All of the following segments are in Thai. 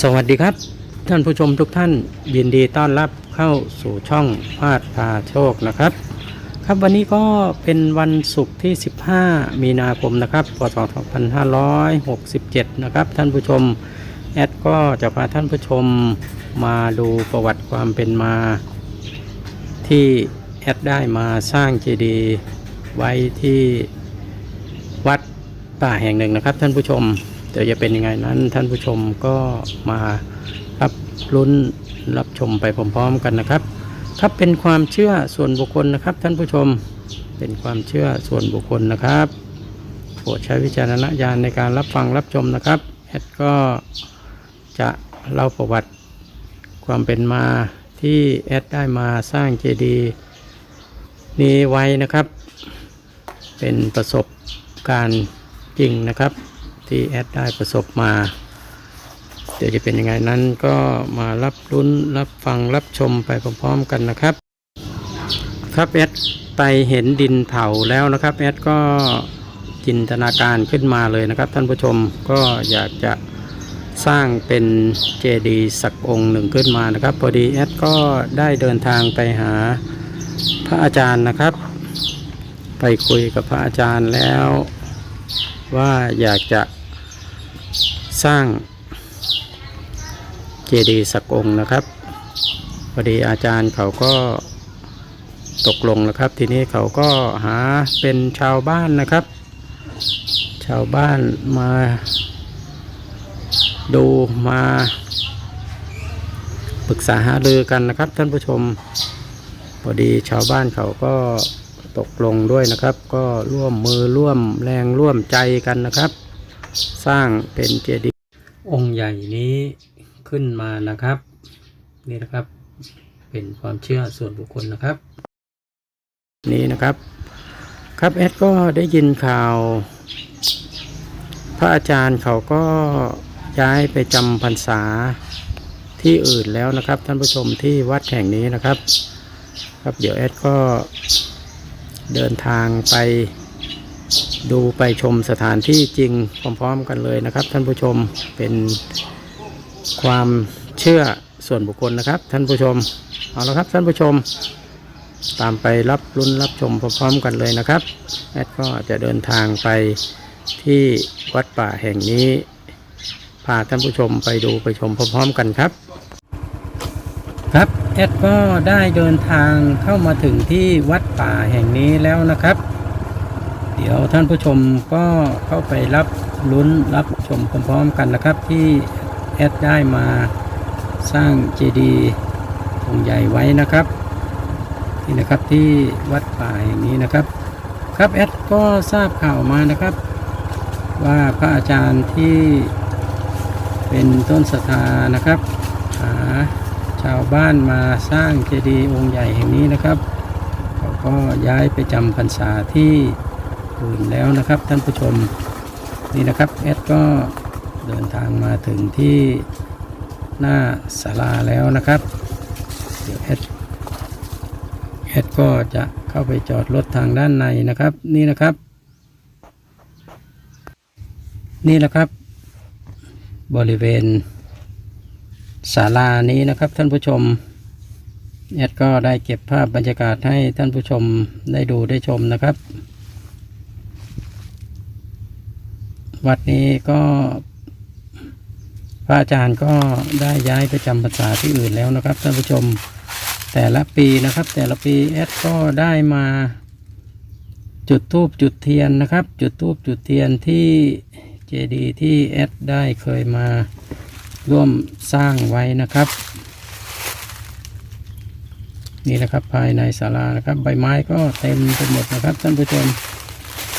สวัสดีครับท่านผู้ชมทุกท่านยินดีต้อนรับเข้าสู่ช่องพาดพาโชคนะครับ ครับวันนี้ก็เป็นวันศุกร์ที่ 15 มีนาคมนะครับพศ2567 นะครับ ท่านผู้ชมแอดก็จะพาท่านผู้ชมมาดูประวัติความเป็นมา ที่แอดได้มาสร้างเจดีย์ไว้ที่วัดป่าแห่งหนึ่งนะครับ ท่านผู้ชม เดี๋ยวจะเป็นยังไงนั้นท่านผู้ชมก็มารับลุ้นรับชมไปพร้อมๆกันนะครับครับเป็นความเชื่อส่วนบุคคลนะครับ ท่านผู้ชมเป็นความเชื่อส่วนบุคคลนะครับโปรดใช้วิจารณญาณในการรับฟังรับชมนะครับแอดก็จะเล่าประวัติความเป็นมาที่แอดได้มาสร้างเจดีย์นี้ไว้นะครับ เป็นประสบการณ์จริงนะครับ ที่แอดได้ประสบมา เดี๋ยวจะเป็นยังไงนั้นก็มารับรุ้นรับฟังรับชมไปพร้อมๆกันนะครับ ครับแอดไปเห็นดินเผาแล้วนะครับแอดก็จินตนาการขึ้นมาเลยนะครับ ท่านผู้ชมก็อยากจะสร้างเป็นเจดีย์สักองค์หนึ่งขึ้นมานะครับ พอดีแอดก็ได้เดินทางไปหาพระอาจารย์นะครับ ไปคุยกับพระอาจารย์แล้ว ว่าอยากจะ สร้างเจดีย์สักองค์นะครับพอดีอาจารย์เขาก็ตกลงนะครับ ทีนี้เขาก็หาเป็นชาวบ้านนะครับ ชาวบ้านมาดูมาปรึกษาหารือกันนะครับ ท่านผู้ชม พอดีชาวบ้านเขาก็ตกลงด้วยนะครับ ก็ร่วมมือร่วมแรงร่วมใจกันนะครับ สร้างเป็นเจดีย์ องค์ใหญ่นี้ขึ้นมานะครับ นี่นะครับเป็นความเชื่อส่วนบุคคลนะครับ นี่นะครับ ครับแอดก็ได้ยินข่าว พระอาจารย์เขาก็ย้ายไปจำพรรษาที่อื่นแล้วนะครับ ท่านผู้ชมที่วัดแห่งนี้นะครับ ครับเดี๋ยวแอดก็เดินทางไป ดูไปชมสถานที่จริงพร้อมๆกันเลยนะครับ ท่านผู้ชมเป็นความเชื่อส่วนบุคคลนะครับ ท่านผู้ชมเอาละครับท่านผู้ชม ตามไปรับลุ้นรับชมพร้อมๆกันเลยนะครับแอดก็จะเดินทางไปที่วัดป่าแห่งนี้พาท่านผู้ชมไปดูไปชมพร้อมๆกันครับ ครับแอดก็ได้เดินทางเข้ามาถึงที่วัดป่าแห่งนี้แล้วนะครับ เดี๋ยวท่านผู้ชมก็เข้าไปรับลุ้นรับชมพร้อมๆกันนะครับ ที่แอดได้มาสร้างเจดีย์องค์ใหญ่ไว้นะครับนี่นะครับที่วัดป่าแห่งนี้นะครับ ครับแอดก็ทราบข่าวมานะครับ ว่าพระอาจารย์ที่เป็นต้นศรัทธานะครับหาชาวบ้านมาสร้างเจดีย์องค์ใหญ่แห่งนี้นะครับเขาก็ย้ายไปจำพรรษาที่ อื่นแล้วนะครับท่านผู้ชมนี่นะครับแอดก็เดินทางมาถึงที่หน้าศาลาแล้วนะครับ เดี๋ยวแอดแอดก็จะเข้าไปจอดรถทางด้านในนะครับ นี่นะครับ นี่แหละครับ บริเวณศาลานี้นะครับท่านผู้ชมแอดก็ได้เก็บภาพบรรยากาศให้ท่านผู้ชมได้ดูได้ชมนะครับ วัดนี้ก็พระอาจารย์ก็ได้ย้ายไปจำพรรษาที่อื่นแล้วนะครับท่านผู้ชมแต่ละปีนะครับ แต่ละปีแอดก็ได้มาจุดทูบจุดเทียนนะครับ จุดทูบจุดเทียนที่เจดีย์ที่แอดได้เคยมาร่วมสร้างไว้นะครับ นี่นะครับภายในศาลานะครับ ใบไม้ก็เต็มไปหมดนะครับท่านผู้ชม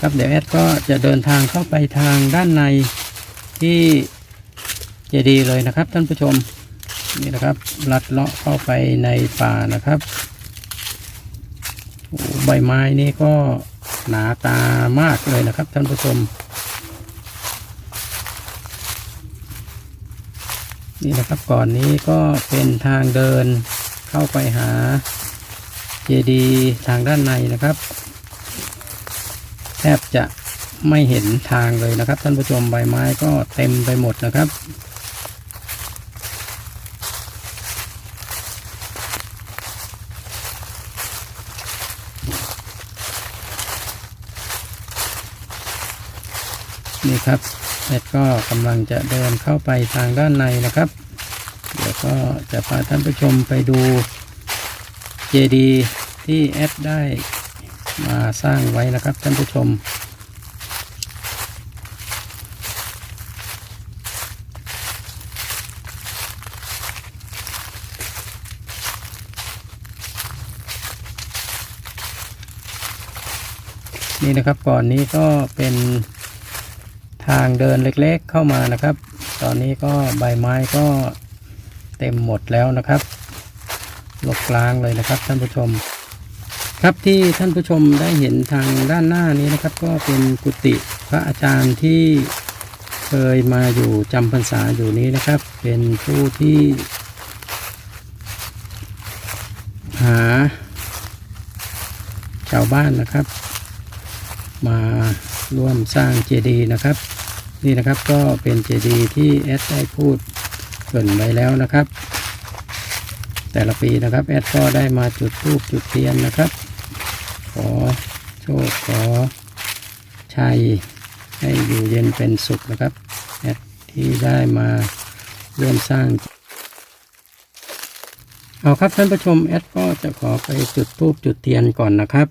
ครับเดี๋ยวแอดก็จะเดินทางเข้าไปทางด้านในที่เจดีเลยนะครับท่านผู้ชมนี่นะครับลัดเลาะเข้าไปในป่านะครับโอ้ใบไม้นี่ก็หนาตามากเลยนะครับท่านผู้ชมนี่นะครับก่อนนี้ก็เป็นทางเดินเข้าไปหาเจดีทางด้านในนะครับ บจะไม่เห็นทางเลยนะครับ ท่านผู้ชมใบไม้ก็เต็มไปหมดนะครับ นี่ครับแอดก็กำลังจะเดินเข้าไปทางด้านในนะครับ เดี๋ยวก็จะพาท่านผู้ชมไปดูเจดีที่แอดได้ มาสร้างไว้นะครับท่านผู้ชม นี่นะครับก่อนนี้ก็เป็นทางเดินเล็กๆเข้ามานะครับ ตอนนี้ก็ใบไม้ก็เต็มหมดแล้วนะครับลกล้างเลยนะครับท่านผู้ชม ครับที่ท่านผู้ชมได้เห็นทางด้านหน้านี้นะครับ ก็เป็นกุฏิพระอาจารย์ที่เคยมาอยู่จำพรรษาอยู่นี้นะครับ เป็นผู้ที่ หา ชาวบ้านนะครับ มาร่วมสร้างเจดีย์นะครับ นี่นะครับก็เป็นเจดีย์ที่แอดได้พูดเกินไว้แล้วนะครับ แต่ละปีนะครับแอดก็ได้มาจุดธูปจุดเทียนนะครับ โชคขอชัยให้อยู่เย็นเป็นสุขนะครับแอดที่ได้มาร่วมสร้าง เอาครับท่านผู้ชมแอดก็จะขอไปจุดธูปจุดเทียนก่อนนะครับ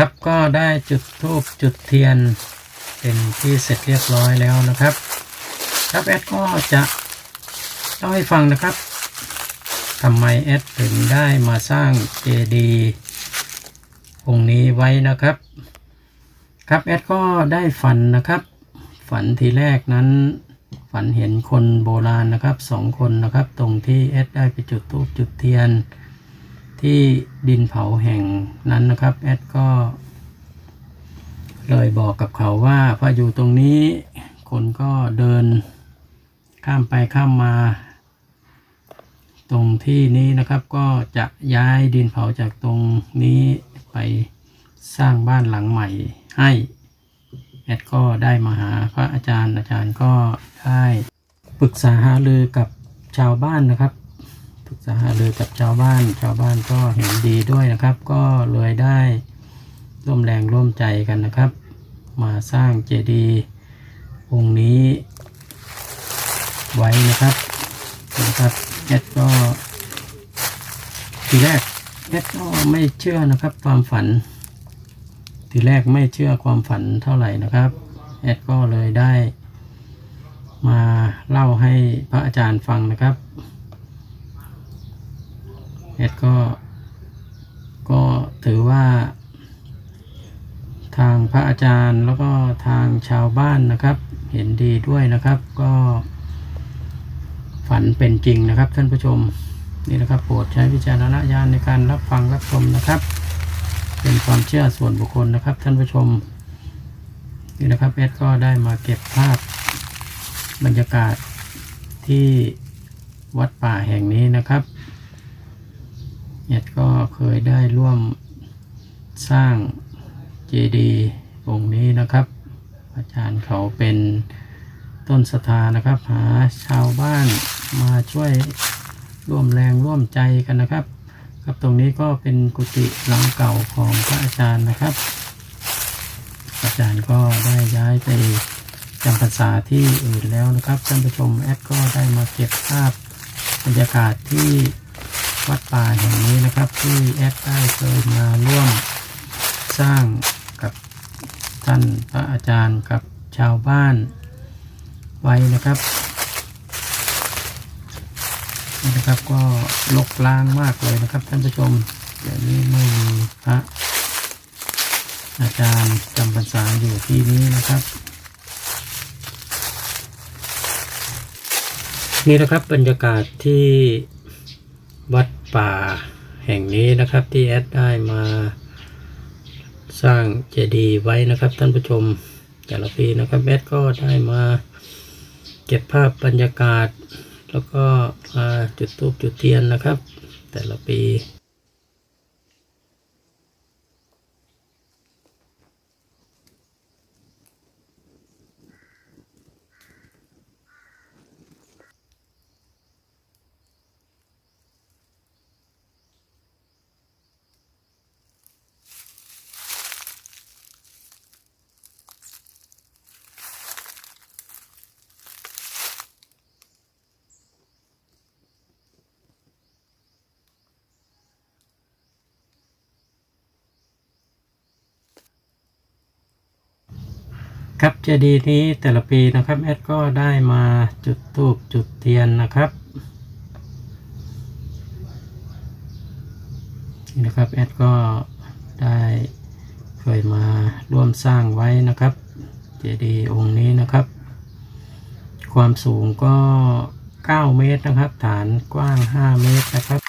ครับก็ได้จุดธูปจุดเทียนเป็นที่เสร็จเรียบร้อยแล้วนะครับ ครับแอดก็จะเล่าให้ฟังนะครับทำไมแอดถึงได้มาสร้างเจดีย์องค์นี้ไว้นะครับ ครับแอดก็ได้ฝันนะครับ ฝันทีแรกนั้น ฝันเห็นคนโบราณนะครับสองคนนะครับ ตรงที่แอดได้ไปจุดธูปจุดเทียน ที่ดินเผาแห่งนั้นนะครับแอดก็ เลยบอกกับเขาว่าพออยู่ตรงนี้ คนก็เดินข้ามไปข้ามมา ตรงที่นี้นะครับก็จะย้ายดินเผาจากตรงนี้ไปสร้างบ้านหลังใหม่ให้แอดก็ได้มาหาพระอาจารย์อาจารย์ก็ได้ปรึกษาหารือกับชาวบ้านนะครับ ปรึกษาหารือกับชาวบ้าน ชาวบ้านก็เห็นดีด้วยนะครับ ก็เลยได้ร่วมแรงร่วมใจกันนะครับ มาสร้างเจดีย์องค์นี้ ไว้นะครับนะครับแอดก็ทีแรกแอดก็ไม่เชื่อนะครับ ความฝัน ทีแรกไม่เชื่อความฝันเท่าไหร่นะครับแอดก็เลยได้ มาเล่าให้พระอาจารย์ฟังนะครับ แอดก็ก็ถือว่า ทางพระอาจารย์แล้วก็ทางชาวบ้านนะครับ เห็นดีด้วยนะครับ ก็ ฝันเป็นจริงนะครับท่านผู้ชมนี่นะครับโปรดใช้วิจารณญาณในการรับฟังรับชมนะครับ เป็นความเชื่อส่วนบุคคลนะครับ ท่านผู้ชมนี่นะครับแอดก็ได้มาเก็บภาพบรรยากาศที่วัดป่าแห่งนี้นะครับ แอดก็เคยได้ร่วมสร้างเจดีย์องค์นี้นะครับ อาจารย์เขาเป็นต้นศรัทธานะครับ หาชาวบ้านมาช่วยร่วมแรงร่วมใจกันนะครับ ครับตรงนี้ก็เป็นกุฏิหลังเก่าของพระอาจารย์นะครับ อาจารย์ก็ได้ย้ายไปจำพรรษาที่อื่นแล้วนะครับท่านผู้ชมแอดก็ได้มาเก็บภาพบรรยากาศที่ วัดป่าแห่งนี้นะครับที่แอดได้เคยมาร่วมสร้างกับท่านพระอาจารย์กับชาวบ้านไว้นะครับนี่นะครับก็ลกล้างมากเลยนะครับท่านผู้ชมเดี๋ยวนี้ไม่มีพระอาจารย์จำพรรษาอยู่ที่นี้นะครับ นี่นะครับบรรยากาศที่วัด ป่าแห่งนี้นะครับที่แอดได้มาสร้างเจดีย์ไว้นะครับท่านผู้ชมแต่ละปีนะครับแอดก็ได้มาเก็บภาพบรรยากาศ แล้วก็มาจุดทูปจุดเทียนนะครับ แต่ละปี ครับเจดีย์นี้แต่ละปีนะครับแอดก็ได้มาจุดธูปจุดเทียนนะครับนี่นะครับแอดก็ได้เคยมาร่วมสร้างไว้นะครับ เจดีย์องค์นี้นะครับ ความสูงก็ 9 เมตรนะครับ ฐานกว้าง 5 เมตรนะครับ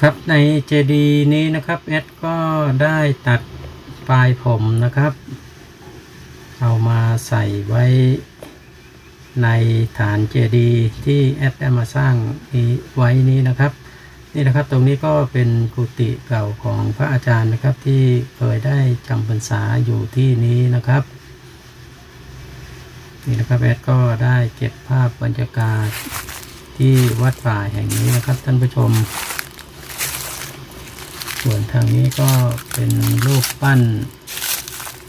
ครับในเจดีนี้นะครับแอดก็ได้ตัดปลายผมนะครับ เอามาใส่ไว้ในฐานเจดีที่แอดได้มาสร้างนี้ไว้นี้นะครับ นี่นะครับตรงนี้ก็เป็นกุฏิเก่าของพระอาจารย์นะครับที่เคยได้จำพรรษาอยู่ที่นี้นะครับนี่นะครับแอดก็ได้เก็บภาพบรรยากาศ ที่วัดป่าแห่งนี้นะครับ ท่านผู้ชม ส่วนทางนี้ก็เป็นรูปปั้น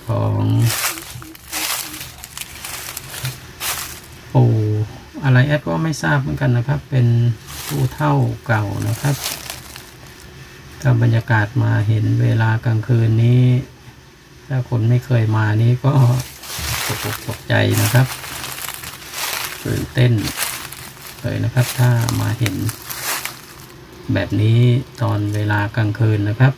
ของปู่อะไรแอดก็ไม่ทราบเหมือนกันนะครับ เป็นผู้เท่าเก่านะครับถ้าบรรยากาศมาเห็นเวลากลางคืนนี้ ถ้าคนไม่เคยมานี้ก็ตกตกใจนะครับตื่นเต้น เลยนะครับ ถ้ามาเห็น แบบนี้ตอนเวลากลางคืนนะครับ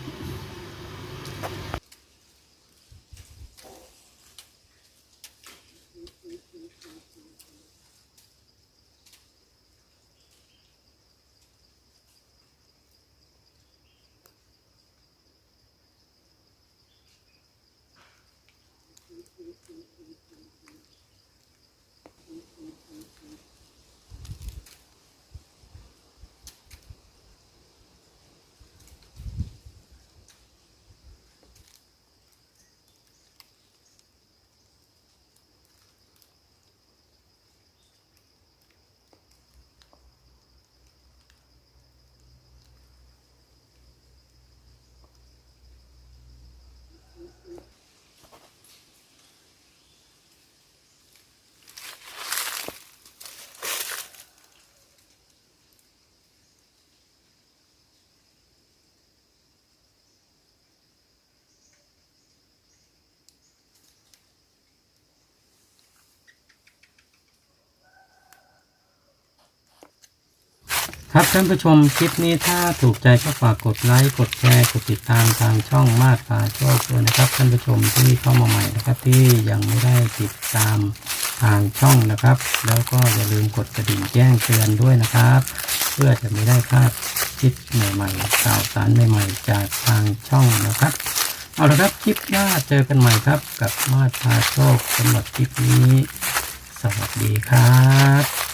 ครับท่านผู้ชมคลิปนี้ถ้าถูกใจก็ฝากกดไลค์กดแชร์กดติดตามทางช่องมาดพาโชคด้วยนะครับ ท่านผู้ชมที่เข้ามาใหม่นะครับที่ยังไม่ได้ติดตามทางช่องนะครับ แล้วก็อย่าลืมกดกระดิ่งแจ้งเตือนด้วยนะครับ เพื่อจะไม่ได้พลาดคลิปใหม่ๆข่าวสารใหม่ๆ จากทางช่องนะครับเอาละครับคลิปหน้าเจอกันใหม่ครับ กับมาดพาโชคสำหรับคลิปนี้ สวัสดีครับ